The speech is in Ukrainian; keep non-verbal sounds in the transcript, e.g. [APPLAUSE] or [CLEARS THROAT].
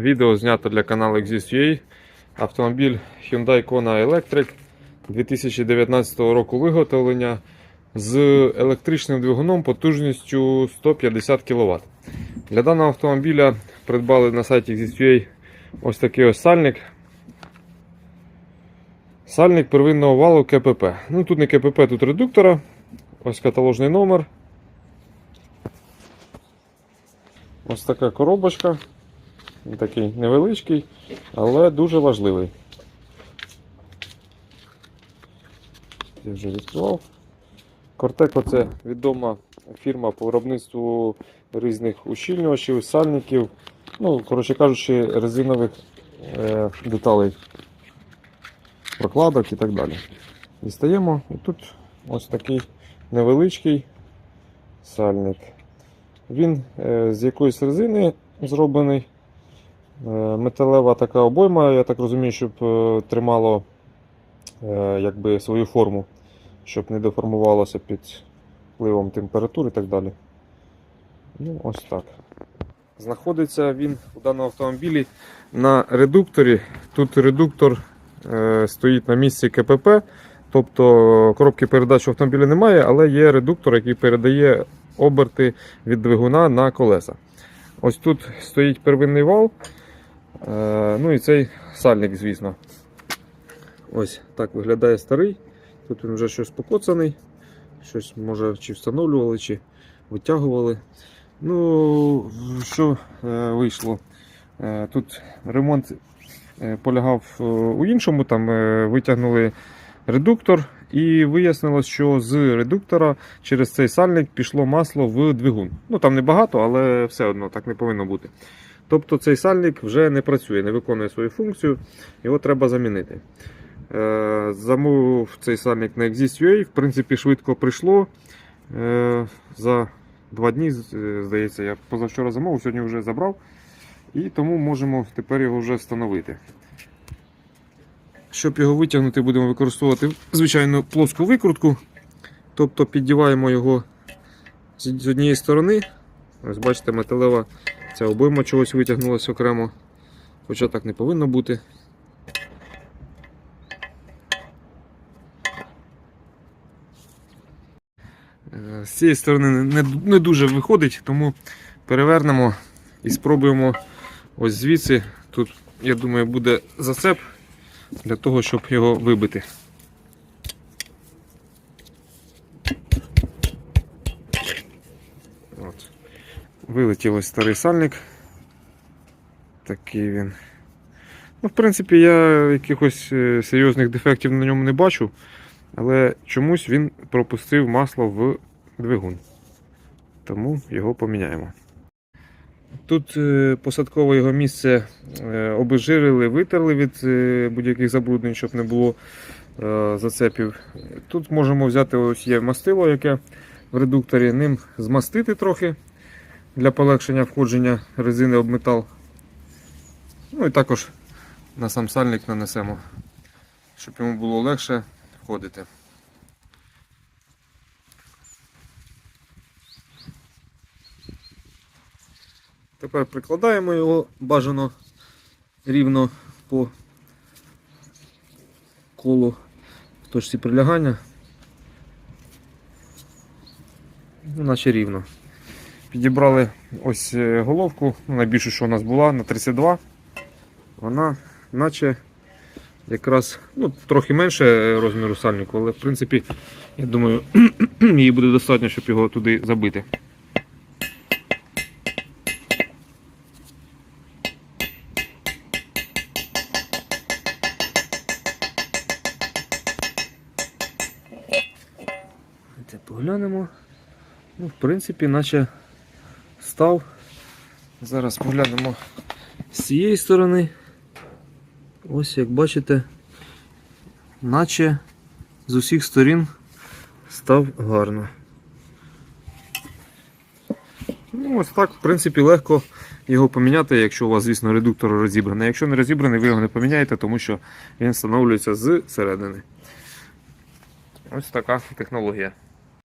Відео знято для каналу Exist.ua. Автомобіль Hyundai Kona Electric 2019 року виготовлення з електричним двигуном потужністю 150 кВт. Для даного автомобіля придбали на сайті Exist.ua ось такий ось сальник. Сальник первинного валу КПП. Ну тут не КПП, тут редуктора. Ось каталожний номер. Ось така коробочка. Такий невеличкий, але дуже важливий. Я вже відкривав. Кортеко це відома фірма по виробництву різних ущільнювачів, сальників, ну, коротше кажучи, резинових е, деталей, прокладок і так далі. Дістаємо і тут ось такий невеличкий сальник. Він е, з якоїсь резини зроблений. Е, металева така обойма, я так розумію, щоб е, тримало е, якби свою форму, щоб не деформувалося під впливом температури і так далі. Ну, ось так. Знаходиться він у даному автомобілі на редукторі. Тут редуктор стоїть на місці КПП, тобто коробки передач у автомобілі немає, але є редуктор, який передає оберти від двигуна на колеса. Ось тут стоїть первинний вал. Е, ну і цей сальник, звісно. Ось так виглядає старий. Тут він вже щось покоцаний, щось може чи встановлювали, чи витягували. Ну, що е, вийшло? Е, тут ремонт е, полягав у іншому, там витягнули редуктор, і вияснилось, що з редуктора через цей сальник пішло масло в двигун. Ну там не але все одно так не повинно бути. Тобто цей сальник вже не працює, не виконує свою функцію, його треба замінити. Е, Замовив цей сальник на Exist.ua, в принципі, швидко прийшло. Е, За два дні, здається, я позавчора замовив, сьогодні вже забрав. І тому можемо тепер його вже встановити. Щоб його витягнути, будемо використовувати звичайну плоску викрутку. Тобто піддіваємо його з однієї сторони. Ось бачите, металева ця обойма чогось витягнулася окремо. Хоча так не повинно бути. Е, З цієї сторони не, дуже виходить, тому перевернемо і спробуємо ось звідси. Тут, я думаю, буде зацеп для того, щоб його вибити. От. Вилетів ось старий сальник. Такий він. Ну, в принципі, я якихось е, серйозних дефектів на ньому не бачу, але чомусь він пропустив масло в двигун. Тому його поміняємо. Тут е, посадкове його місце е, обезжирили, витерли від будь-яких забруднень, щоб не було зацепів. Тут можемо взяти ось є мастило, яке в редукторі, ним змастити трохи для полегшення входження резини об метал. Ну і також на сам сальник нанесемо, щоб йому було легше входити. Тепер прикладаємо його бажано рівно по колу в точці прилягання. Ну, наче рівно. Підібрали ось е, головку, найбільше, що у нас була, на 32. Вона наче якраз ну, трохи менше е, розміру сальнику, але в принципі, я думаю, [CLEARS THROAT] її буде достатньо, щоб його туди забити. Давайте поглянемо. Ну, в принципі, наче став. Зараз поглянемо з цієї сторони. Ось як бачите, наче з усіх сторін став гарно. Ну, ось так, в принципі, легко його поміняти, якщо у вас, звісно, редуктор розібраний. Якщо не розібраний, ви його не поміняєте, тому що він встановлюється з середини. Ось така технологія.